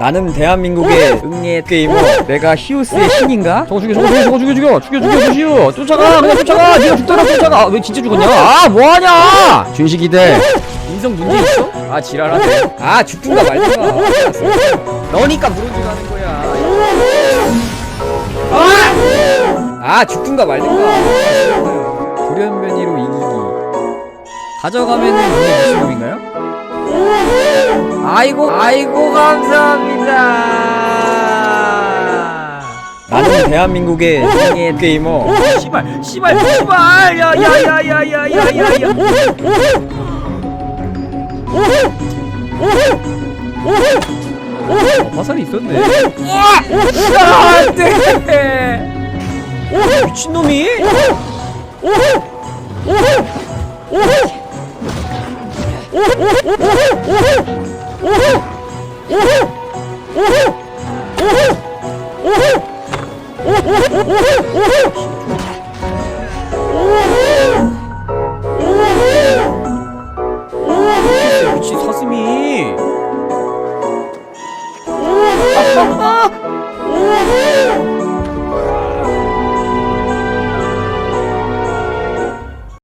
나는 대한민국의 응애 게이머 내가 히우스의 신인가? 저거 죽여 저거 죽여 저거 죽여 죽여 죽여 죽여 주시오 쫓아가 그냥 쫓아가. 네가 죽더라 쫓아가. 아, 왜 진짜 죽었냐? 아 뭐하냐? 준식이들 인성 문제 있어? 아 지랄하네. 아 죽든가 말든가. 너니까 무너지가는 거야. 아! 죽든가 말든가. 돌연변이로 이기기. 가져가면은 이게 미친놈인가요? 아이고 아이고 감사합니다. 나는 대한민국의 생애 게이머. 씨발 씨발 씨발 야야야야야야야. 화살이 있었네. 안돼. 미친놈이? 오호! 오호! 오호! 오호! 오호! 오호! 미친 사슴이